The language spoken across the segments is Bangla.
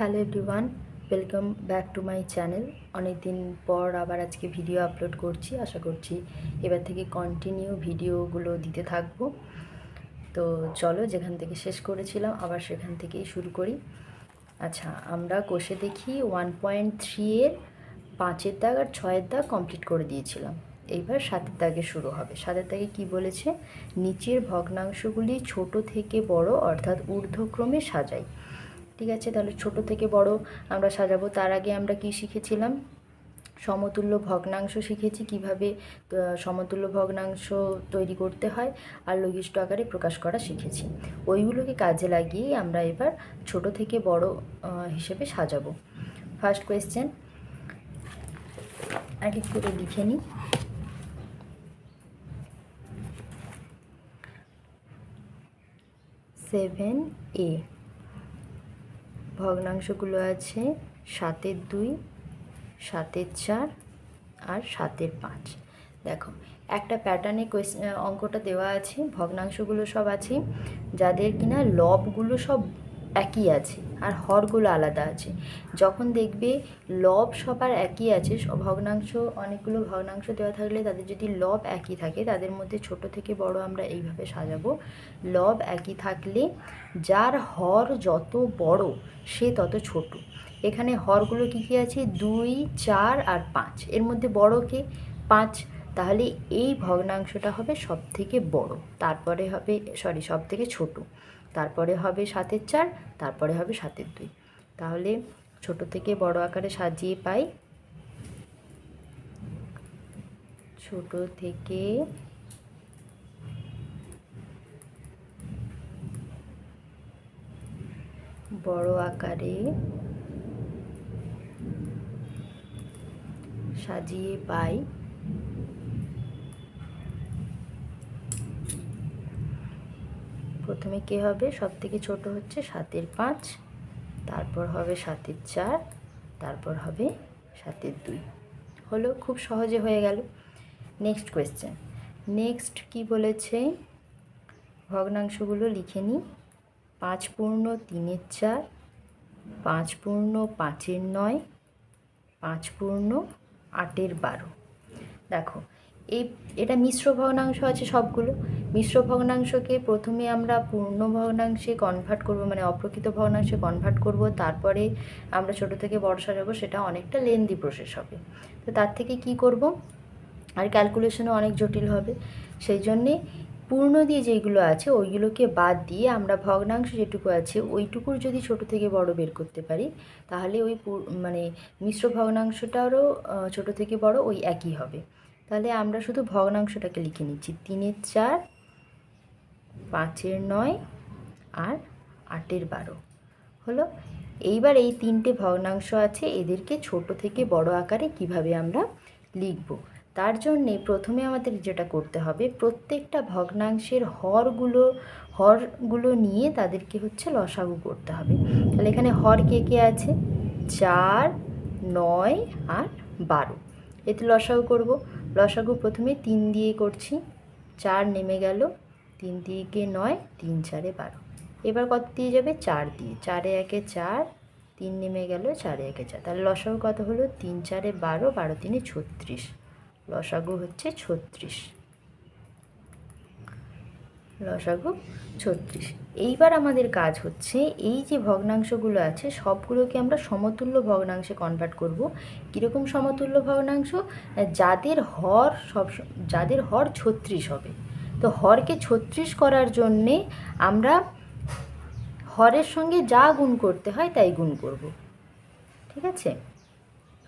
Hello everyone, welcome back to my channel. অনেক দিন পর আবার আজকে ভিডিও আপলোড করছি। আশা করছি এবার থেকে কন্টিনিউ ভিডিওগুলো দিতে থাকব। তো চলো যেখান থেকে শেষ করেছিলাম, আবার সেখান থেকেই শুরু করি। আচ্ছা আমরা কোষে দেখি ওয়ান পয়েন্ট থ্রি এর পাঁচের দাগ আর ছয়ের দাগ কমপ্লিট করে দিয়েছিলাম। এইবার সাতের দাগে শুরু হবে। সাতের দাগে কি বলেছে? নিচের ভগ্নাংশগুলি ছোট থেকে বড়, অর্থাৎ ঊর্ধ্বক্রমে সাজাই। ঠিক আছে, তাহলে ছোট থেকে বড় আমরা সাজাবো। তার আগে আমরা কি শিখেছিলাম? সমতুল্য ভগ্নাংশ শিখেছি, কীভাবে সমতুল্য ভগ্নাংশ তৈরি করতে হয় আর লঘিষ্ঠ আকারে প্রকাশ করা শিখেছি। ওইগুলোকে কাজে লাগিয়ে আমরা এবার ছোট থেকে বড় হিসেবে সাজাবো। ফার্স্ট কোয়েশ্চেন এক এক করে লিখে নিই। সেভেন এ ভগ্নাংশগুলো আছে সাতের দুই, সাতের চার আর সাতের পাঁচ। দেখো, একটা প্যাটার্নে অঙ্কটা দেওয়া আছে, ভগ্নাংশগুলো সব আছে, যাদের কিনা লবগুলো সব একই আছে, আর হরগুলো আলাদা আছে। যখন দেখবে লব সবার একই আছে ভগ্নাংশ, অনেকগুলো ভগ্নাংশ দেওয়া থাকলে তাদের যদি লব একই থাকে, তাদের মধ্যে ছোট থেকে বড় আমরা এইভাবে সাজাবো। লব একই থাকলে যার হর যত বড়, সে তত ছোট। এখানে হরগুলো কী কী আছে? দুই, চার আর পাঁচ। এর মধ্যে বড় কে? পাঁচ। তাহলে এই ভগ্নাংশটা হবে সব থেকে বড়। তারপরে হবে সরি সব থেকে ছোট। তারপরে হবে সাতের চার, তারপরে হবে সাতের দুই। তাহলে ছোট থেকে বড় আকারে সাজিয়ে পাই। ছোট থেকে বড় আকারে সাজিয়ে পাই। প্রথমে কে হবে? সব থেকে ছোট হচ্ছে সাতের পাঁচ, তারপর হবে সাতের চার, তারপর হবে সাতের দুই। হলো খুব সহজে হয়ে গেল। নেক্সট কোয়েশ্চেন নেক্সট কি বলেছে? ভগ্নাংশগুলো লিখে নিই। পাঁচ পূর্ণ তিনের চার, পাঁচ পূর্ণ পাঁচের নয়, পাঁচ পূর্ণ আটের বারো। দেখো এই, এটা মিশ্র ভগ্নাংশ আছে সবগুলো। মিশ্র ভগ্নাংশকে প্রথমে আমরা পূর্ণ ভগ্নাংশে কনভার্ট করব মানে অপ্রকৃত ভগ্নাংশে কনভার্ট করব। তারপরে আমরা ছোট থেকে বড় সাজাবো, সেটা অনেকটা লেন্দি প্রসেস হবে। তো তার থেকে কি করব? আর ক্যালকুলেশনও অনেক জটিল হবে। সেই জন্যে পূর্ণ দিয়ে যেগুলো আছে, ওইগুলোকে বাদ দিয়ে আমরা ভগ্নাংশ যেটুকু আছে, ওইটুকুর যদি ছোট থেকে বড় বের করতে পারি, তাহলে ওই মানে মিশ্র ভগ্নাংশটারও ছোট থেকে বড় ওই একই হবে। তাহলে আমরা শুধু ভগ্নাংশটাকে লিখে নিচ্ছি। তিনের চার, পাঁচের নয় আর আটের বারো। হলো? এইবার এই তিনটে ভগ্নাংশ আছে, এদেরকে ছোট থেকে বড় আকারে কীভাবে আমরা লিখব? তার জন্যে প্রথমে আমাদের যেটা করতে হবে, প্রত্যেকটা ভগ্নাংশের হরগুলো হরগুলো নিয়ে তাদেরকে হচ্ছে লসাগু করতে হবে। তাহলে এখানে হর কে কে আছে? চার, নয় আর বারো। এতে লসাগু করব। লসাগু প্রথমে তিন দিয়ে করছি। চার নেমে গেল। তিন দিকে নয়, তিন চারে বারো। এবার কত দিয়ে যাবে? চার দিয়ে। চারে একে চার, তিন নেমে গেল, চারে একে চার। তাহলে লসাগু কত হলো? তিন চারে বারো বারো তিনে ছত্রিশ। লসাগু হচ্ছে ছত্রিশ। লসাগু ছত্রিশ। এইবার আমাদের কাজ হচ্ছে এই যে ভগ্নাংশগুলো আছে, সবগুলোকে আমরা সমতুল্য ভগ্নাংশে কনভার্ট করব। কীরকম সমতুল্য ভগ্নাংশ? যাদের হর সব যাদের হর ছত্রিশ হবে। তো হরকে ছত্রিশ করার জন্যে আমরা হরের সঙ্গে যা গুণ করতে হয় তাই গুণ করব। ঠিক আছে?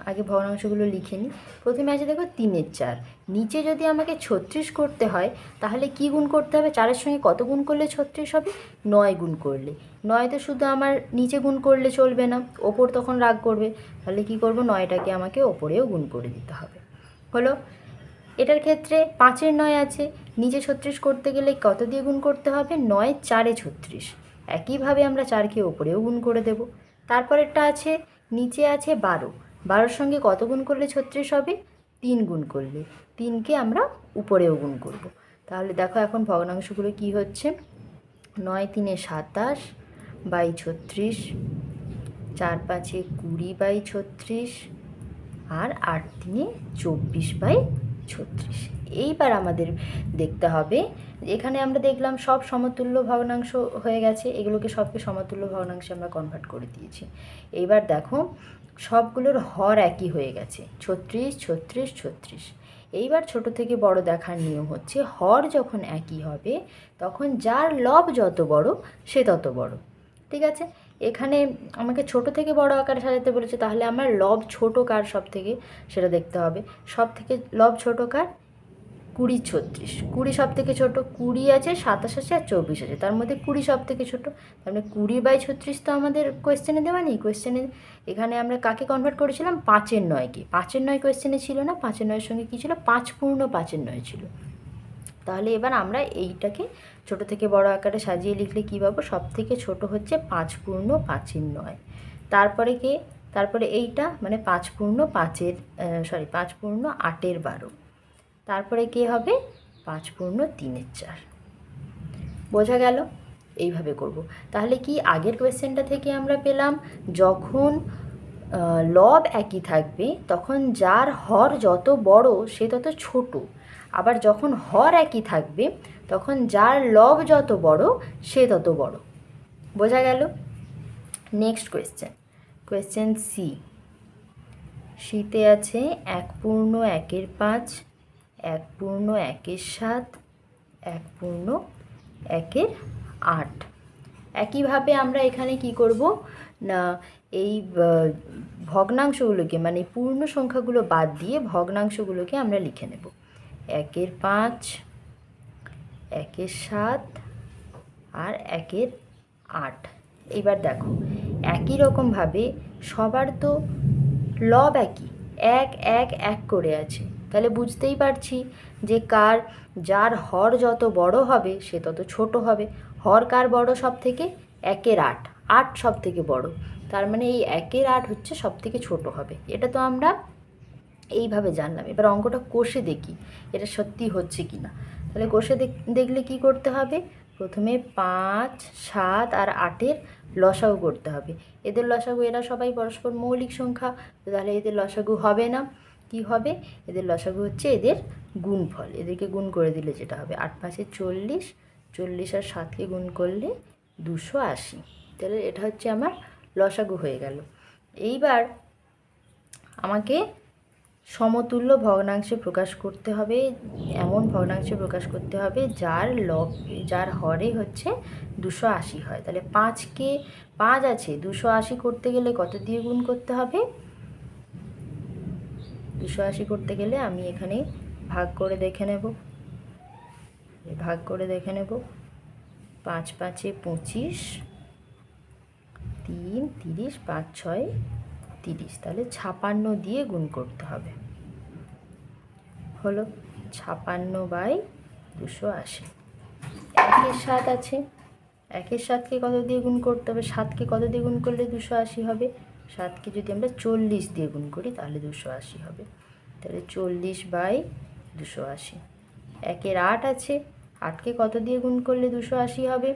আগে ভগ্নাংশগুলো লিখে নিই। প্রথমে আছে দেখো তিনের চার। নিচে যদি আমাকে ছত্রিশ করতে হয়, তাহলে কি গুণ করতে হবে? চারের সঙ্গে কত গুণ করলে ছত্রিশ হবে? নয় গুণ করলে। নয় তো শুধু আমার নিচে গুণ করলে চলবে না, ওপর তখন রাগ করবে। তাহলে কি করব? নয়টাকে আমাকে ওপরেও গুণ করে দিতে হবে। হলো? এটার ক্ষেত্রে পাঁচের নয় আছে। নিচে ছত্রিশ করতে গেলে কত দিয়ে গুণ করতে হবে? নয়, চারে ছত্রিশ। একইভাবে আমরা চারকে ওপরেও গুণ করে দেব। তারপরেরটা আছে, নিচে আছে বারো। বারোর সঙ্গে কত গুণ করলে ছত্রিশ হবে? তিন গুণ করলে। তিনকে আমরা উপরেও গুণ করব। তাহলে দেখো এখন ভগ্নাংশগুলো কি হচ্ছে? নয় তিনে সাতাশ বাই ছত্রিশ, চার পাঁচে কুড়ি বাই ছত্রিশ, আর আট তিনে চব্বিশ বাই ছত্রিশ। এইবার আমাদের দেখতে হবে, এখানে আমরা দেখলাম সব সমতুল্য ভগ্নাংশ হয়ে গেছে, এগুলোকে সবকে সমতুল্য ভগ্নাংশে আমরা কনভার্ট করে দিয়েছি। এইবার দেখো সবগুলোর হর একই হয়ে গেছে। ছত্রিশ ছত্রিশ ছত্রিশ। এইবার ছোট থেকে বড় দেখার নিয়ম হচ্ছে হর যখন একই হবে, তখন যার লব যত বড়, সে তত বড়। ঠিক আছে? এখানে আমাকে ছোট থেকে বড় আকারে সাজাতে বলেছে, তাহলে আমার লব ছোট কার সব থেকে সেটা দেখতে হবে। সব থেকে লব ছোট কার? কুড়ি ছত্রিশ। কুড়ি সব থেকে ছোট, কুড়ি আছে, সাতাশ আছে আর চব্বিশ আছে। তার মধ্যে কুড়ি সব থেকে ছোট। তার মানে কুড়ি বাই ছত্রিশ তো আমাদের কোয়েশ্চেনে দেওয়া নেই। কোয়েশ্চেনে এখানে আমরা কাকে কনভার্ট করেছিলাম? পাঁচের নয়কে। পাঁচের নয় কোয়েশ্চেনে ছিল না? পাঁচের নয়ের সঙ্গে কী ছিল? পাঁচ পূর্ণ পাঁচের নয় ছিল। তাহলে এবার আমরা এইটাকে ছোট থেকে বড় আকারে সাজিয়ে লিখলে কী পাবো? সব থেকে ছোট হচ্ছে পাঁচ পূর্ণ পাঁচের নয়। তারপরে কে? তারপরে এইটা মানে পাঁচ পূর্ণ পাঁচের সরি পাঁচ পূর্ণ আটের বারো। তারপরে কে হবে? পাঁচ পূর্ণ তিনের চার। বোঝা গেল? এইভাবে করব। তাহলে কি আগের কোয়েশ্চেনটা থেকে আমরা পেলাম, যখন লব একই থাকবে, তখন যার হর যত বড়, সে তত ছোট। আবার যখন হর একই থাকবে, তখন যার লব যত বড়, সে তত বড়। বোঝা গেল? নেক্সট কোয়েশ্চেন কোয়েশ্চেন সি শীতে আছে এক পূর্ণ একের পাঁচ এক পূর্ণ একের সাত, এক পূর্ণ একের আট। একইভাবে আমরা এখানে কি করব? না, এই ভগ্নাংশগুলোকে মানে পূর্ণ সংখ্যাগুলো বাদ দিয়ে ভগ্নাংশগুলোকে আমরা লিখে নেব। একের পাঁচ, একের সাত আর একের আট। এবার দেখো, একই রকমভাবে সবার তো লব একই, এক এক এক করে আছে। তাহলে বুঝতেই পারছি যে কার, যার হর যত বড় হবে, সে তত ছোট হবে। হর কার বড় সব থেকে একের আট। আট সব থেকে বড়। তার মানে এই একের আট হচ্ছে সব থেকে ছোট হবে। এটা তো আমরা এইভাবে জানলাম। এবার অঙ্কটা কষে দেখি, এটা সত্যি হচ্ছে কি না তাহলে কষে দেখ- দেখলে কি করতে হবে? প্রথমে পাঁচ, সাত আর আটের লসাগু করতে হবে। এদের লসাগু এরা সবাই পরস্পর মৌলিক সংখ্যা তাহলে এদের লসাগু হবে না। কি হবে? এদের লসাগু হচ্ছে এদের গুণফল। এদেরকে গুণ করে দিলে যেটা হবে? আট পাঁচে চল্লিশ চল্লিশ আর সাতকে গুণ করলে দুশো আশি। তাহলে এটা হচ্ছে আমার লসাগু হয়ে গেল। এইবার আমাকে সমতুল্য ভগ্নাংশে প্রকাশ করতে হবে। এমন ভগ্নাংশে প্রকাশ করতে হবে যার লব যার হরে হচ্ছে দুশো আশি হয়। তাহলে পাঁচকে পাঁচ আছে। দুশো আশি করতে গেলে কত দিয়ে গুণ করতে হবে? দুশো আশি করতে গেলে আমি এখানে ভাগ করে দেখে নেব। ভাগ করে দেখে নেব। পাঁচ পাঁচে পঁচিশ, তিন তিরিশ, পাঁচ ছয় তিরিশ। তাহলে ছাপান্ন দিয়ে গুণ করতে হবে। হলো ছাপান্ন বাই দুশো আশি। একের সাত আছে। একের সাতকে কত দিয়ে গুণ করতে হবে? সাতকে কত দিয়ে গুণ করলে দুশো আশি হবে? সাতকে যদি আমরা চল্লিশ দিয়ে গুণ করি, তাহলে দুশো আশি হবে। তাহলে চল্লিশ বাই দুশো আশি। একের আট আছে, আটকে কত দিয়ে গুণ করলে দুশো আশি হবে?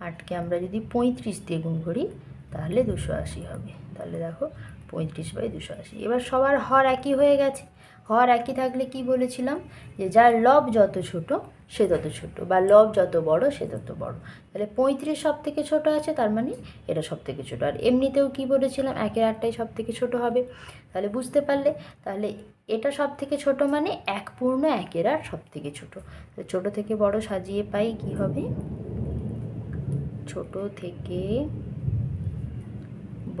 আটকে আমরা যদি পঁয়ত্রিশ দিয়ে গুণ করি, তাহলে দুশো আশি হবে। তাহলে দেখো, পঁয়ত্রিশ বাই দুশো আশি। এবার সবার হর একই হয়ে গেছে। হর একই থাকলে কি বলেছিলাম? যে যার লব যত ছোট সে তত ছোট, বা লব যত বড়, সে তত বড়। তাহলে পঁয়ত্রিশ সব থেকে ছোট আছে, তার মানে এটা সব থেকে ছোট। আর এমনিতেও কি বলেছিলাম, একের আটটাই সব থেকে ছোট হবে? তাহলে বুঝতে পারলে, তাহলে এটা সব থেকে ছোট মানে এক পূর্ণ, একের আট সব থেকে ছোট ছোট থেকে বড় সাজিয়ে পাই কি হবে? ছোট থেকে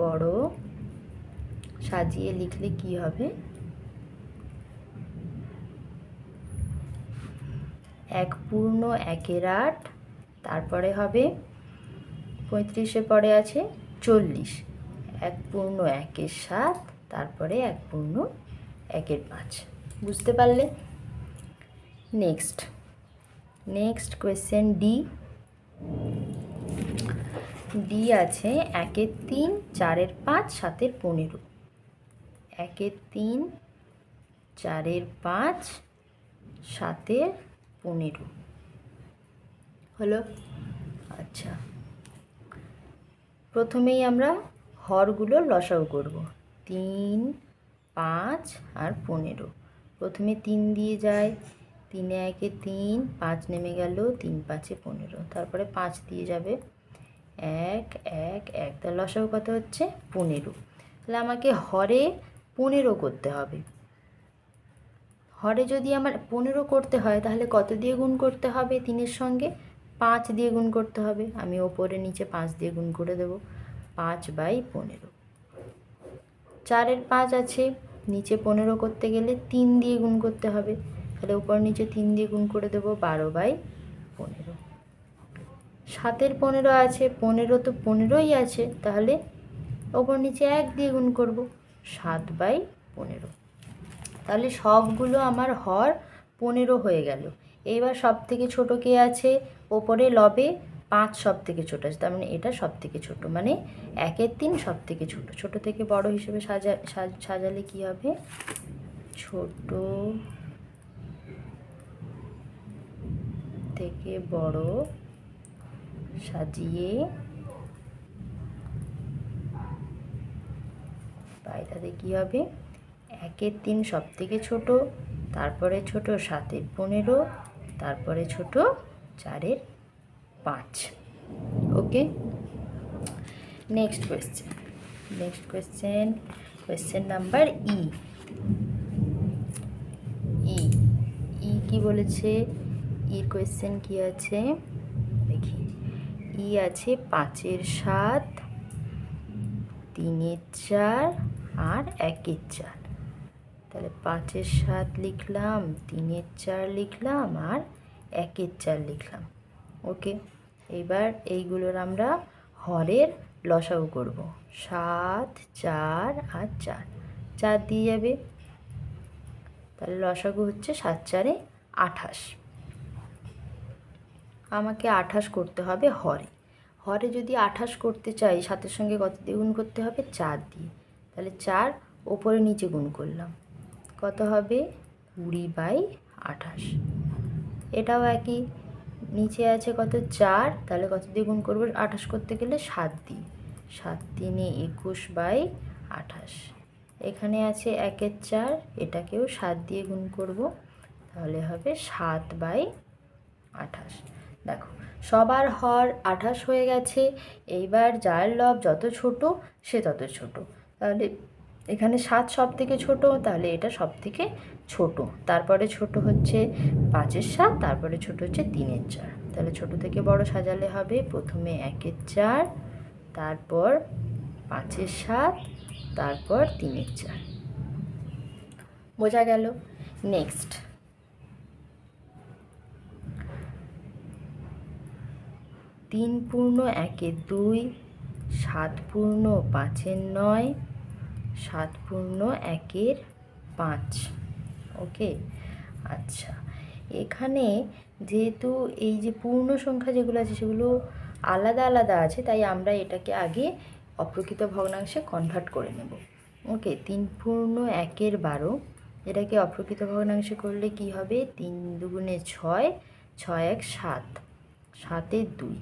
বড় সাজিয়ে লিখলে কি হবে? এক পূর্ণ, একের আট, তারপরে হবে পঁয়ত্রিশে পরে আছে চল্লিশ। এক পূর্ণ, একের সাত, তারপরে এক পূর্ণ, একের পাঁচ। বুঝতে পারলে? Next next question D D আছে একের তিন, চারের পাঁচ, সাতের পনেরো। একের তিন, চারের পাঁচ, সাতের পনেরো। হলো? আচ্ছা। প্রথমেই আমরা হরগুলো লসাও করব। তিন, পাঁচ আর পনেরো। প্রথমে তিন দিয়ে যায়। তিনে একে তিন, পাঁচ নেমে গেল। তিন, পাঁচে পনেরো। তারপরে পাঁচ দিয়ে যাবে। এক এক এক। তার লসাও কত হচ্ছে? পনেরো। তাহলে আমাকে হরে পনেরো করতে হবে। হরে যদি আমার পনেরো করতে হয়, তাহলে কত দিয়ে গুণ করতে হবে তিনের সঙ্গে? পাঁচ দিয়ে গুণ করতে হবে। আমি ওপরে নিচে পাঁচ দিয়ে গুণ করে দেব। পাঁচ বাই পনেরো। চারের পাঁচ আছে। নিচে পনেরো করতে গেলে তিন দিয়ে গুণ করতে হবে। তাহলে উপর নিচে তিন দিয়ে গুণ করে দেবো বারো বাই পনেরো। সাতের পনেরো আছে। পনেরো তো পনেরোই আছে। তাহলে ওপর নিচে এক দিয়ে গুণ করব। সাত বাই পনেরো। তাহলে সবগুলো আমার হর পনেরো হয়ে গেল। এইবার সব থেকে ছোটো কে আছে? ওপরে লবে পাঁচ সব থেকে ছোটো আছে। তার মানে এটা সব থেকে ছোটো। মানে একের তিন সব থেকে ছোটো। ছোটো থেকে বড় হিসেবে সাজা, সাজ- সাজালে কি হবে? ছোট থেকে বড় সাজিয়ে পায়টাতে কী হবে? একের তিন সব থেকে ছোট, তারপরে ছোট সাতের পনেরো, তারপরে ছোট চারের পাঁচ। Okay? Next question next question question number ই ই ই কি বলেছে? ইর কোয়েশ্চেন কি আছে? দেখি। ই আছে পাঁচের সাত, তিনের চার আর একের চার। তাহলে পাঁচের সাত লিখলাম, তিনের চার লিখলাম, আর একের চার লিখলাম। ওকে, এবার এইগুলোর আমরা হরের লসাগু করব। সাত, চার আর চার। চার দিয়ে যাবে। তাহলে লসাগু হচ্ছে সাত চারে আঠাশ। আমাকে আঠাশ করতে হবে হরে। হরে যদি আঠাশ করতে চাই, সাতের সঙ্গে কত দিয়ে গুণ করতে হবে? চার দিয়ে। তাহলে চার ওপরে নিচে গুণ করলাম। কত হবে? কুড়ি বাই আঠাশ। এটাও একই। নিচে আছে কত? চার। তাহলে কত দিয়ে গুণ করব? আঠাশ করতে গেলে সাত দিয়ে সাত তিনে একুশ বাই আঠাশ। এখানে আছে একের চার। এটাকেও সাত দিয়ে গুণ করব। তাহলে হবে সাত বাই আঠাশ। দেখো, সবার হর আঠাশ হয়ে গেছে। এইবার যার লব যত ছোট, সে তত ছোট। তাহলে এখানে সাত সব থেকে ছোটো, তাহলে এটা সব থেকে ছোট। তারপরে ছোট হচ্ছে পাঁচের সাত, তারপরে ছোট হচ্ছে তিনের চার। তাহলে ছোট থেকে বড় সাজালে হবে প্রথমে একের চার, তারপর পাঁচের সাত, তারপর তিনের চার। বোঝা গেল? নেক্সট তিন পূর্ণ একের দুই, সাত পূর্ণ পাঁচের নয় সাত পূর্ণ একের পাঁচ। ওকে? আচ্ছা। এখানে যেহেতু এই যে পূর্ণ সংখ্যা যেগুলো আছে সেগুলো আলাদা আলাদা আছে, তাই আমরা এটাকে আগে অপ্রকৃত ভগ্নাংশে কনভার্ট করে নেব। ওকে? তিন পূর্ণ একের বারো। এটাকে অপ্রকৃত ভগ্নাংশে করলে কি হবে? তিন দুগুণে ছয় ছয় এক সাত। সাতের দুই।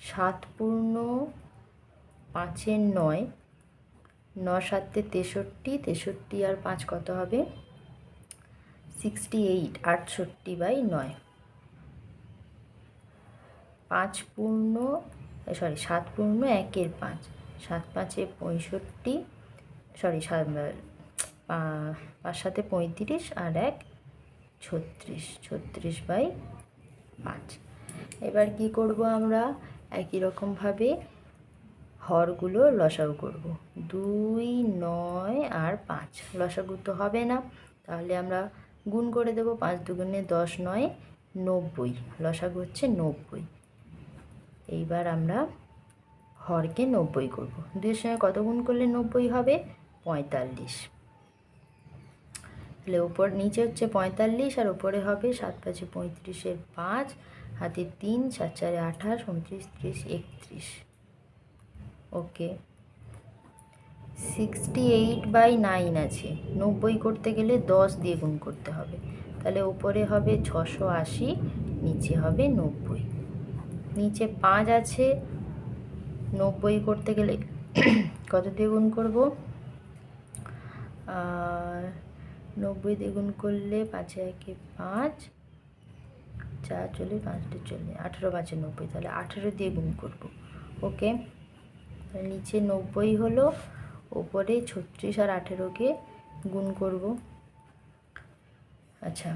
সাত পূর্ণ পাঁচের নয় ন সাতে তেষট্টি তেষট্টি আর পাঁচ কত হবে? সিক্সটি এইট আটষট্টি বাই নয়। পাঁচ পূর্ণ সরি সাত পূর্ণ একের পাঁচ। সাত পাঁচে পঁয়ষট্টি সরি সাত পাঁচ সাথে পঁয়ত্রিশ আর এক ছত্রিশ ছত্রিশ বাই পাঁচ। এবার কি করব আমরা? একই রকমভাবে হরগুলো লসাগু করব। দুই, নয় আর পাঁচ। লসাগু তো হবে না। তাহলে আমরা গুণ করে দেব পাঁচ দুগুণে দশ, নয়, নব্বই। লসাগু হচ্ছে নব্বই। এইবার আমরা হরকে নব্বই করব। দুইয়ের সঙ্গে কত গুণ করলে নব্বই হবে? পঁয়তাল্লিশ। তাহলে ওপর নিচে হচ্ছে পঁয়তাল্লিশ আর উপরে হবে সাত পাঁচে পঁয়ত্রিশের পাঁচ, হাতে তিন চার চারে আঠাশ, উনত্রিশ, ত্রিশ, একত্রিশ। Okay sixty eight by nine আছে। নব্বই করতে গেলে দশ দিয়ে গুণ করতে হবে। তাহলে উপরে হবে ছশো আশি, নিচে হবে নব্বই। নিচে পাঁচ আছে, নব্বই করতে গেলে কত দিয়ে গুণ করব? আর নব্বই দিয়ে গুণ করলে পাঁচে একে পাঁচ, চার চল্লিশ পাঁচটা চল্লিশ আঠেরো পাঁচে নব্বই, তাহলে আঠেরো দিয়ে গুণ করব। ওকে নিচে নব্বই হলো, ওপরে ছত্রিশ আর আঠেরোকে গুণ করব। আচ্ছা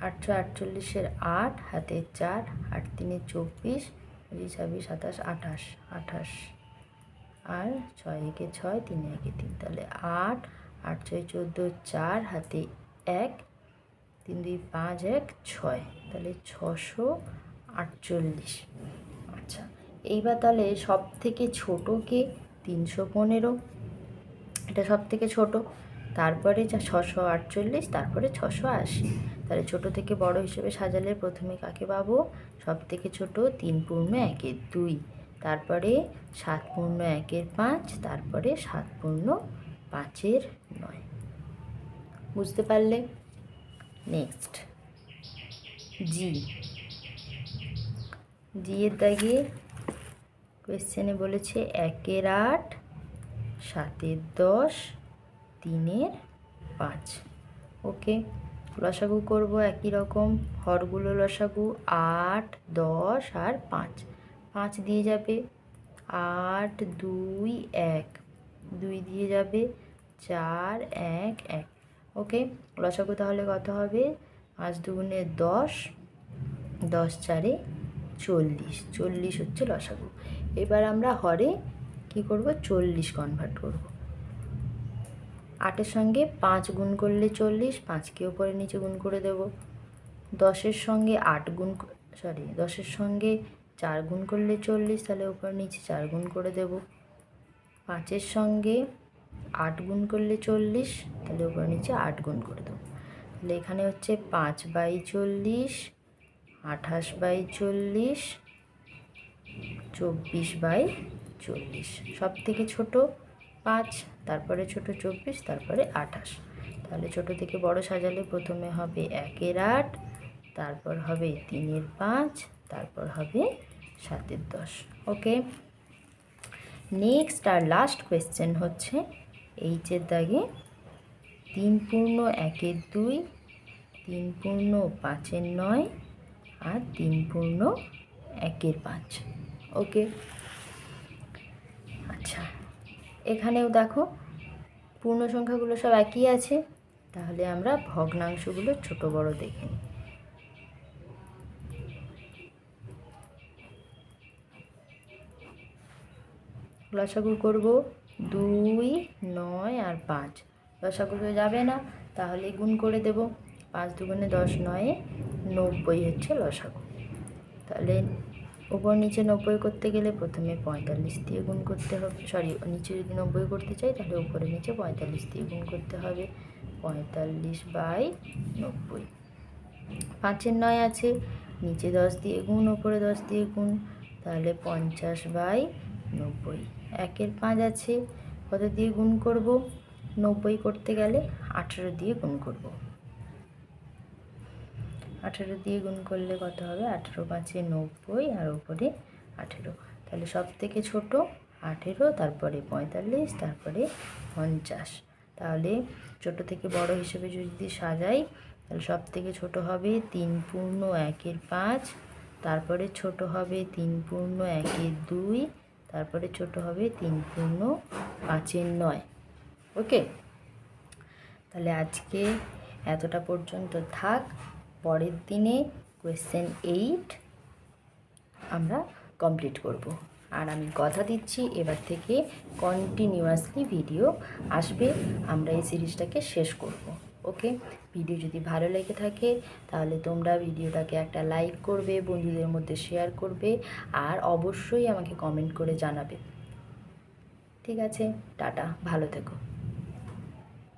আটশো আটচল্লিশের আট, হাতে চার, আট তিনে চব্বিশ পঁচিশ ছাব্বিশ, সাতাশ, আঠাশ আঠাশ। আর ছয় একে ছয়, তিনে একে তিন, তাহলে আট আট ছয় চোদ্দ, চার, হাতে এক, তিন দুই পাঁচ, এক, ছয়, তাহলে ছশো আটচল্লিশ। আচ্ছা এইবার তাহলে সব থেকে ছোটোকে তিনশো পনেরো। এটা সব থেকে ছোটো। তারপরে যা ছশো আটচল্লিশ, তারপরে ছশো আশি। তাহলে ছোটো থেকে বড় হিসেবে সাজালে প্রথমে কাকে পাবো? সব থেকে ছোটো তিন পূর্ণ একের দুই। তারপরে সাত পূর্ণ একের পাঁচ, তারপরে সাত পূর্ণ পাঁচের নয়। বুঝতে পারলে? নেক্সট জি জি এর দাগে কোয়েশ্চেনে বলেছে একের আট, সাতের দশ, তিনের পাঁচ। ওকে লসাগু করব একই রকম, হরগুলো লসাগু আট, দশ আর পাঁচ। পাঁচ দিয়ে যাবে আট, দুই, এক। দুই দিয়ে যাবে চার, এক এক। ওকে লসাগু তাহলে কত হবে? পাঁচ দুগুণে দশ দশ চারে চল্লিশ। চল্লিশ হচ্ছে লসাগু। এবার আমরা হরে কি করব? চল্লিশ কনভার্ট করব। আটের সঙ্গে পাঁচ গুণ করলে চল্লিশ, পাঁচকে ওপরে নিচে গুণ করে দেব। দশের সঙ্গে আট গুণ সরি দশের সঙ্গে চার গুণ করলে চল্লিশ, তাহলে ওপর নিচে চার গুণ করে দেব। পাঁচের সঙ্গে আট গুণ করলে চল্লিশ, তাহলে ওপর নিচে আট গুণ করে দেবো। তাহলে এখানে হচ্ছে পাঁচ বাই চল্লিশ, আঠাশ বাই চল্লিশ চব্বিশ বাই চল্লিশ। সব থেকে ছোটো পাঁচ, তারপরে ছোট চব্বিশ, তারপরে আঠাশ। তাহলে ছোট থেকে বড় সাজালে প্রথমে হবে একের আট, তারপর হবে তিনের পাঁচ, তারপর হবে সাতের দশ। ওকে? নেক্সট আর লাস্ট কোয়েশ্চেন হচ্ছে এইচের দাগে তিন পূর্ণ একের দুই, তিন পূর্ণ পাঁচের নয়, আর তিন পূর্ণ একের পাঁচ। ওকে। আচ্ছা এখানেও দেখো, পূর্ণ সংখ্যাগুলো সব একই আছে। তাহলে আমরা ভগ্নাংশগুলো ছোট বড় দেখে নিই। লসাগু করব দুই, নয় আর পাঁচ। লসাগু তো যাবে না, তাহলে গুণ করে দেব। পাঁচ দুগুণে দশ নয়ে, নব্বই হচ্ছে লসাগু। তাহলে উপর নিচে নব্বই করতে গেলে প্রথমে পঁয়তাল্লিশ দিয়ে গুণ করতে হবে। সরি নিচে যদি নব্বই করতে চাই, তাহলে উপরে নিচে পঁয়তাল্লিশ দিয়ে গুণ করতে হবে। পঁয়তাল্লিশ বাই নব্বই। পাঁচের নয় আছে, নিচে দশ দিয়ে গুণ ওপরে দশ দিয়ে গুণ, তাহলে পঞ্চাশ বাই নব্বই। একের পাঁচ আছে, কত দিয়ে গুণ করব? নব্বই করতে গেলে আঠেরো দিয়ে গুণ করব। আঠেরো দিয়ে গুণ করলে কত হবে? আঠেরো পাঁচে নব্বই আর উপরে আঠেরো। তাহলে সব থেকে ছোটো আঠেরো, তারপরে পঁয়তাল্লিশ, তারপরে পঞ্চাশ। তাহলে ছোট থেকে বড় হিসেবে যদি সাজাই, তাহলে সব থেকে ছোট হবে তিন পূর্ণ একের পাঁচ, তারপরে ছোট হবে তিন পূর্ণ একের দুই, তারপরে ছোট হবে তিন পূর্ণ পাঁচের নয়। ওকে? তাহলে আজকে এতটা পর্যন্ত থাক। পরের দিনে কোয়েশ্চেন এইট আমরা কমপ্লিট করব। আর আমি কথা দিচ্ছি এবার থেকে কন্টিনিউয়াসলি ভিডিও আসবে, আমরা এই সিরিজটাকে শেষ করব। ওকে? ভিডিও যদি ভালো লেগে থাকে, তাহলে তোমরা ভিডিওটাকে একটা লাইক করবে, বন্ধুদের মধ্যে শেয়ার করবে, আর অবশ্যই আমাকে কমেন্ট করে জানাবে। ঠিক আছে, টাটা, ভালো থেকো।